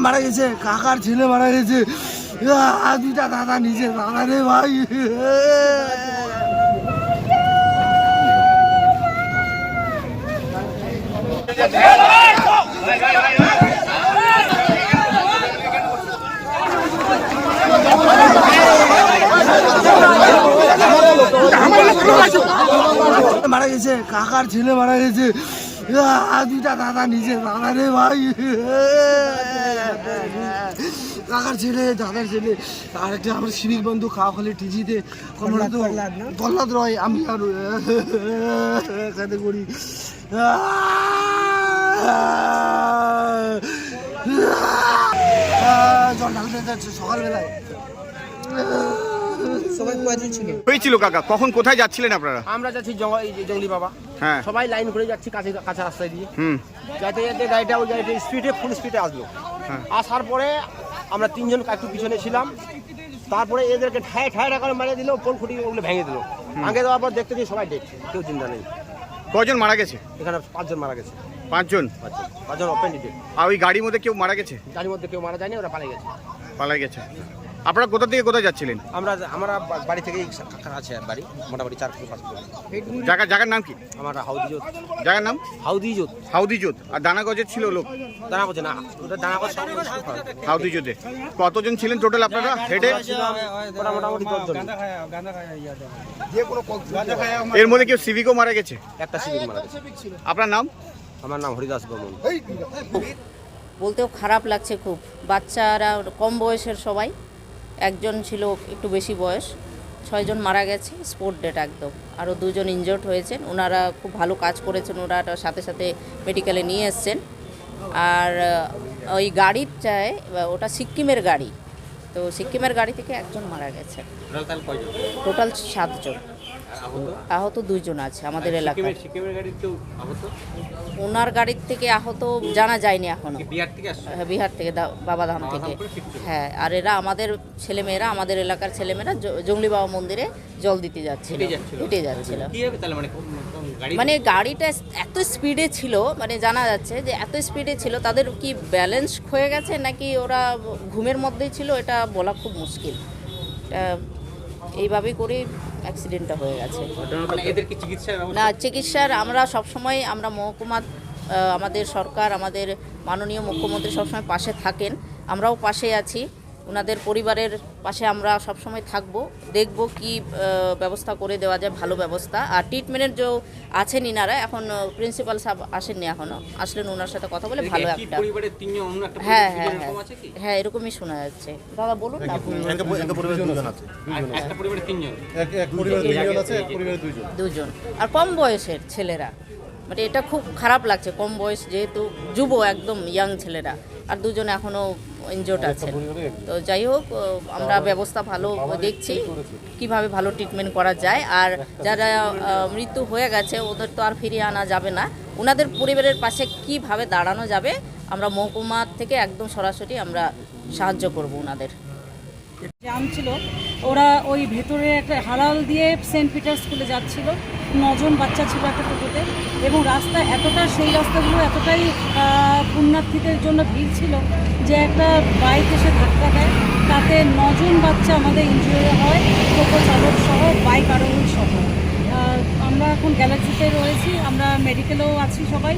মারা গেছে, কাকার ছেলে মারা গেছে। দুইটা দাদা নিচে দাদা রে ভাই। মারা গেছে, কাকার ছেলে মারা গেছে। আহ, দুইটা দাদা নিচে দাদা রে ভাই। কাকার ছেলে দাদার ছেলে। আর একটা আমার সিভিক বন্ধু খাওয়া খালি টিজিতে প্রহ্লাদ প্রহ্লাদ রয় আমি আর সাথে করি। জল ঢালতে যাচ্ছে সকালবেলায়। হয়েছিল কাকা কখন কোথায় যাচ্ছিলেন আপনারা? আমরা যাচ্ছি জঙ্গল জঙ্গলি বাবা। সবাই লাইন করে যাচ্ছি কাছে কাঁচা রাস্তায় দিয়ে। হুম। যাইতে যাইতে গাড়িটা ওই গাড়িটা স্পিডে ফুল স্পিডে আসলো। হ্যাঁ। আসার পরে আমরা তিনজন একটু পিছনে ছিলাম। তারপরে এদেরকে ঠায় ঠায় করে মারিয়ে দিল পোল খুঁটি ওগুলো ভেঙে দিল। ভেঙে দেওয়ার পর দেখতে সবাই ডেক কেউ চিন্তা নেই। কজন মারা গেছে? এখানে পাঁচজন মারা গেছে। পাঁচজন? পাঁচজন। পাঁচজন ওপেন আর ওই গাড়ির মধ্যে কেউ মারা গেছে? গাড়ির মধ্যে কেউ মারা যায়নি ওরা পালিয়ে গেছে। পালাই গেছে। আপনারা কোথা থেকে কোথায় যাচ্ছিলেন? আমরা আমরা বাড়ি থেকেই আছে বাড়ি। মোটামুটি চার কিলো পাঁচ কিলো জায়গা জায়গার নাম কি? আমার হাউদি জোত। জায়গার নাম? হাউদি জোত। হাউদিজোত আর দানাগজের ছিল লোক? দানা করছে না ওটা দানা করছে হাউদিজোতে কতজন ছিলেন টোটাল আপনারা? হেডে ওটা মোটামুটি দশজন। এর মধ্যে কেউ সিভিকও মারা গেছে? একটা সিভিক মারা গেছে। আপনার নাম? আমার নাম হরিদাস বর্মন। বলতেও খারাপ লাগছে খুব। বাচ্চারা কম বয়সের সবাই। একজন ছিল একটু বেশি বয়স, ছয়জন মারা গেছে, স্পোর্ট ডেট একদম। আরও দুজন ইনজোর্ড হয়েছেন, ওনারা খুব ভালো কাজ করেছেন ওনারা সাথে সাথে মেডিকেলে নিয়ে এসছেন। আর ওই গাড়ির চায় ওটা সিকিমের গাড়ি, তো সিকিমের গাড়ি থেকে একজন মারা গেছে। টোটাল সাতজন। আহত? দুইজন আছে আমাদের এলাকায়। ওনার গাড়ির থেকে আহত জানা যায়নি এখনও। হ্যাঁ, বিহার থেকে দা- বাবাধাম থেকে। হ্যাঁ আর এরা আমাদের ছেলেমেয়েরা আমাদের এলাকার ছেলেমেয়েরা জঙ্গলি বাবা মন্দিরে জল দিতে যাচ্ছিল। হেঁটে যাচ্ছিল। মানে গাড়িটা এত স্পিডে ছিল মানে জানা যাচ্ছে যে এত স্পিডে ছিল তাদের কি ব্যালেন্স হয়ে গেছে নাকি ওরা ঘুমের মধ্যেই ছিল এটা বলা খুব মুশকিল। এটা এইভাবেই করে অ্যাক্সিডেন্টটা হয়ে গেছে। না চিকিৎসার আমরা সবসময় আমরা মহকুমা আমাদের সরকার আমাদের মাননীয় মুখ্যমন্ত্রী সবসময় পাশে থাকেন। আমরাও পাশে আছি। ওনাদের পরিবারের পাশে আমরা সবসময় থাকব দেখব কি ব্যবস্থা করে দেওয়া যায় ভালো ব্যবস্থা। আর ট্রিটমেন্টের যে আছেন ইনারা এখন প্রিন্সিপাল সাহেব আসেননি এখনও আসলেন ওনার সাথে কথা বলে ভালো একটা হ্যাঁ হ্যাঁ হ্যাঁ। হ্যাঁ এরকমই শোনা যাচ্ছে। দাদা বলুন না দুজন আর কম বয়সের ছেলেরা। মানে এটা খুব খারাপ লাগছে কম বয়স যেহেতু যুব একদম ইয়াং ছেলেরা। আর দুজন এখনও ইনজোর্ড আছেন। তো যাই হোক আমরা ব্যবস্থা ভালো দেখছি কীভাবে ভালো ট্রিটমেন্ট করা যায়। আর যারা মৃত্যু হয়ে গেছে ওদের তো আর ফিরিয়ে আনা যাবে না। ওনাদের পরিবারের পাশে কীভাবে দাঁড়ানো যাবে আমরা মহকুমার থেকে একদম সরাসরি আমরা সাহায্য করব ওনাদের জাম ছিল। ওরা ওই ভেতরে একটা হালাল দিয়ে সেন্ট পিটার স্কুলে যাচ্ছিল। নজন বাচ্চা ছিল একটা টোটোতে এবং রাস্তা এতটা, সেই রাস্তাগুলো এতটাই পুণ্যার্থীদের জন্য ভিড় ছিল যে একটা বাইক এসে ধাক্কা দেয়। তাতে নজন বাচ্চা আমাদের ইনজুরি হয়, টোটো চালক সহ, বাইক আরোহী সহ। আমরা এখন গ্যালাক্সিতে রয়েছি, আমরা মেডিকেলেও আছি সবাই।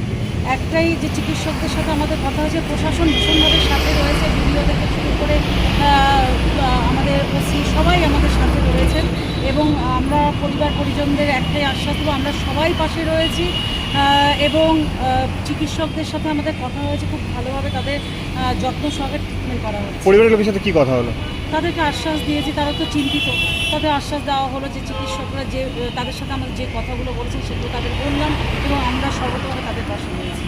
একটাই যে চিকিৎসকদের সাথে আমাদের কথা হয়েছে, প্রশাসন ভীষণভাবে সাথে রয়েছে, ভিডিও থেকে শুরু করে আহ, আহ, আমাদের ওসি সবাই আমাদের সাথে রয়েছেন এবং আমরা পরিবার পরিজনদের একটাই আশ্বাস দেবো আমরা সবাই পাশে রয়েছি এবং চিকিৎসকদের সাথে আমাদের কথা হয়েছে খুব ভালোভাবে তাদের যত্ন সহকারে ট্রিটমেন্ট করা হচ্ছে। পরিবারের লোকের সাথে কি কথা হলো? তাদেরকে আশ্বাস দিয়েছি তারা তো চিন্তিত। তাদের আশ্বাস দেওয়া হলো যে চিকিৎসকরা যে তাদের সাথে আমাদের যে কথাগুলো বলেছেন সেগুলো তাদের বললাম এবং আমরা সর্বতভাবে তাদের পাশে রয়েছি।